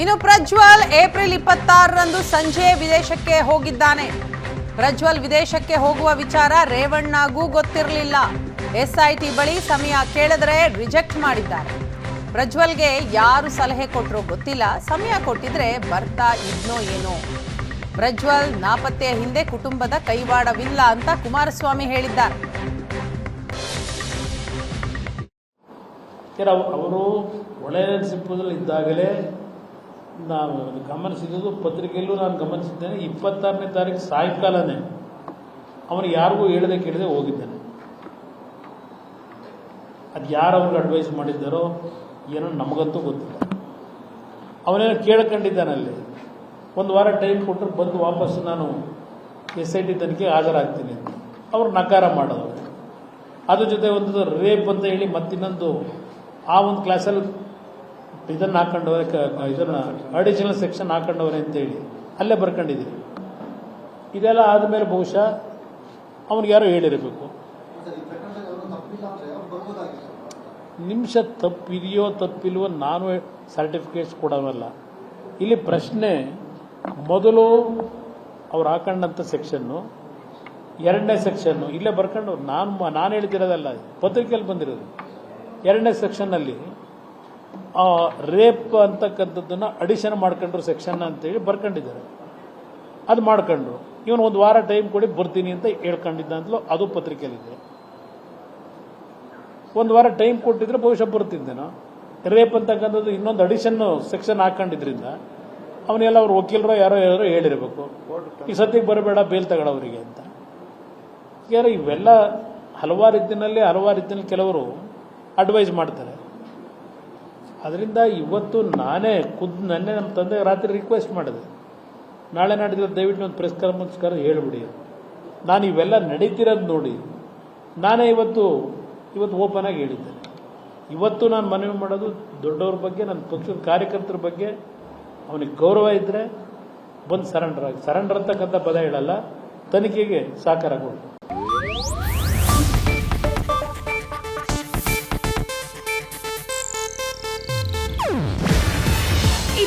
ಇನ್ನು ಪ್ರಜ್ವಲ್ ಏಪ್ರಿಲ್ ಇಪ್ಪತ್ತಾರರಂದು ಸಂಜೆ ವಿದೇಶಕ್ಕೆ ಹೋಗಿದ್ದಾನೆ. ಪ್ರಜ್ವಲ್ ವಿದೇಶಕ್ಕೆ ಹೋಗುವ ವಿಚಾರ ರೇವಣ್ಣಗೂ ಗೊತ್ತಿರಲಿಲ್ಲ. ಎಸ್ಐಟಿ ಬಳಿ ಸಮಯ ಕೇಳಿದ್ರೆ ರಿಜೆಕ್ಟ್ ಮಾಡಿದ್ದಾರೆ. ಪ್ರಜ್ವಲ್ಗೆ ಯಾರು ಸಲಹೆ ಕೊಟ್ಟರೋ ಗೊತ್ತಿಲ್ಲ. ಸಮಯ ಕೊಟ್ಟಿದ್ರೆ ಬರ್ತಾ ಇದ್ನೋ ಏನೋ. ಪ್ರಜ್ವಲ್ ನಾಪತ್ತೆಯ ಹಿಂದೆ ಕುಟುಂಬದ ಕೈವಾಡವಿಲ್ಲ ಅಂತ ಕುಮಾರಸ್ವಾಮಿ ಹೇಳಿದ್ದಾರೆ. ಅವರು ಒಳ್ಳೆಯ ಇದ್ದಾಗಲೇ ನಾವು ಗಮನಿಸಿದ್ದು ಪತ್ರಿಕೆಯಲ್ಲೂ ನಾನು ಗಮನಿಸಿದ್ದೇನೆ. ಇಪ್ಪತ್ತಾರನೇ ತಾರೀಕು ಸಾಯಂಕಾಲನೇ ಅವನು ಯಾರಿಗೂ ಹೇಳದೆ ಕೇಳದೆ ಹೋಗಿದ್ದಾನೆ. ಅದು ಯಾರು ಅವ್ರಿಗೆ ಅಡ್ವೈಸ್ ಮಾಡಿದ್ದಾರೋ ಏನೋ ನಮಗಂತೂ ಗೊತ್ತಿಲ್ಲ. ಅವನೇನೋ ಕೇಳ್ಕೊಂಡಿದ್ದಾನಲ್ಲಿ ಒಂದು ವಾರ ಟೈಮ್ ಕೊಟ್ಟರು ಬಂದು ವಾಪಸ್ ನಾನು ಎಸ್ ಐ ಟಿ ತನಿಖೆ ಹಾಜರಾಗ್ತೀನಿ ಅಂತ. ಅವ್ರು ನಕಾರ ಮಾಡೋದು ಅದ್ರ ಜೊತೆ ಒಂದು ರೇಪ್ ಅಂತ ಹೇಳಿ ಮತ್ತಿನ್ನೊಂದು ಆ ಒಂದು ಕ್ಲಾಸಲ್ಲಿ ಇದನ್ನು ಹಾಕೊಂಡವ್ರೆ ಕ ಇದನ್ನು ಅಡಿಷನಲ್ ಸೆಕ್ಷನ್ ಹಾಕೊಂಡವ್ರೆ ಅಂತೇಳಿ ಅಲ್ಲೇ ಬರ್ಕೊಂಡಿದ್ದೀರಿ ಇದೆಲ್ಲ ಆದಮೇಲೆ ಬಹುಶಃ ಅವ್ನಿಗೆ ಯಾರೋ ಹೇಳಿರಬೇಕು. ನಿಮಿಷ ತಪ್ಪಿದೆಯೋ ತಪ್ಪಿಲ್ವೋ ನಾನು ಸರ್ಟಿಫಿಕೇಟ್ಸ್ ಕೊಡೋವಲ್ಲ ಇಲ್ಲಿ ಪ್ರಶ್ನೆ, ಮೊದಲು ಅವ್ರು ಹಾಕೊಂಡಂಥ ಸೆಕ್ಷನ್ನು ಎರಡನೇ ಸೆಕ್ಷನ್ನು ಇಲ್ಲೇ ಬರ್ಕೊಂಡು ನಾನು ನಾನು ಹೇಳ್ತಿರೋದಲ್ಲ ಪತ್ರಿಕೆಯಲ್ಲಿ ಬಂದಿರೋದು. ಎರಡನೇ ಸೆಕ್ಷನ್ನಲ್ಲಿ ರೇಪ್ ಅಂತಕ್ಕಂಥದ್ದನ್ನು ಅಡಿಷನ್ ಮಾಡ್ಕೊಂಡ್ರು ಸೆಕ್ಷನ್ ಅಂತೇಳಿ ಬರ್ಕೊಂಡಿದ್ದಾರೆ. ಅದು ಮಾಡ್ಕೊಂಡ್ರು. ಇವನು ಒಂದು ವಾರ ಟೈಮ್ ಕೊಡಿ ಬರ್ತೀನಿ ಅಂತ ಹೇಳ್ಕೊಂಡಿದ್ದ ಅಂತಲೂ ಅದು ಪತ್ರಿಕೆಯಲ್ಲಿದೆ. ಒಂದು ವಾರ ಟೈಮ್ ಕೊಟ್ಟಿದ್ರೆ ಬಹುಶಃ ಬರ್ತಿದ್ದೇನೋ ರೇಪ್ ಅಂತಕ್ಕಂಥದ್ದು ಇನ್ನೊಂದು ಅಡಿಷನ್ ಸೆಕ್ಷನ್ ಹಾಕೊಂಡಿದ್ರಿಂದ ಅವನೆಲ್ಲ ಅವ್ರ ವಕೀಲರೋ ಯಾರೋ ಯಾರೋ ಹೇಳಿರಬೇಕು. ಈ ಸತ್ಯಕ್ಕೆ ಬರಬೇಡ, ಬೇಲ್ ತಗೊಳ್ಳೋರಿಗೆ ಅಂತ. ಯಾರು ಇವೆಲ್ಲ ಹಲವಾರು ರೀತಿಯಲ್ಲಿ ಹಲವಾರು ರೀತಿಯಲ್ಲಿ ಕೆಲವರು ಅಡ್ವೈಸ್ ಮಾಡ್ತಾರೆ. ಅದರಿಂದ ಇವತ್ತು ನಾನೇ ಖುದ್ದು ನನ್ನೇ ನಮ್ಮ ತಂದೆ ರಾತ್ರಿ ರಿಕ್ವೆಸ್ಟ್ ಮಾಡಿದೆ. ನಾಳೆ ನಾಡಿದ್ರೆ ದಯವಿಟ್ಟು ಒಂದು ಪ್ರೆಸ್ ಕಾನ್ಫರೆನ್ಸ್ಗಾರ ಹೇಳಿಬಿಡಿ. ನಾನು ಇವೆಲ್ಲ ನಡೀತಿರೋದು ನೋಡಿ. ನಾನೇ ಇವತ್ತು ಇವತ್ತು ಓಪನ್ ಆಗಿ ಹೇಳಿದ್ದೇನೆ ಇವತ್ತು ನಾನು ಮನವಿ ಮಾಡೋದು ದೊಡ್ಡವ್ರ ಬಗ್ಗೆ ನನ್ನ ಪಕ್ಷದ ಕಾರ್ಯಕರ್ತರ ಬಗ್ಗೆ. ಅವನಿಗೆ ಗೌರವ ಇದ್ದರೆ ಬಂದು ಸರೆಂಡರ್ ಆಗಿ. ಸರೆಂಡರ್ ಅಂತಕ್ಕಂಥ ಪದ ಹೇಳಲ್ಲ. ತನಿಖೆಗೆ ಸಹಕಾರ ಕೊಡು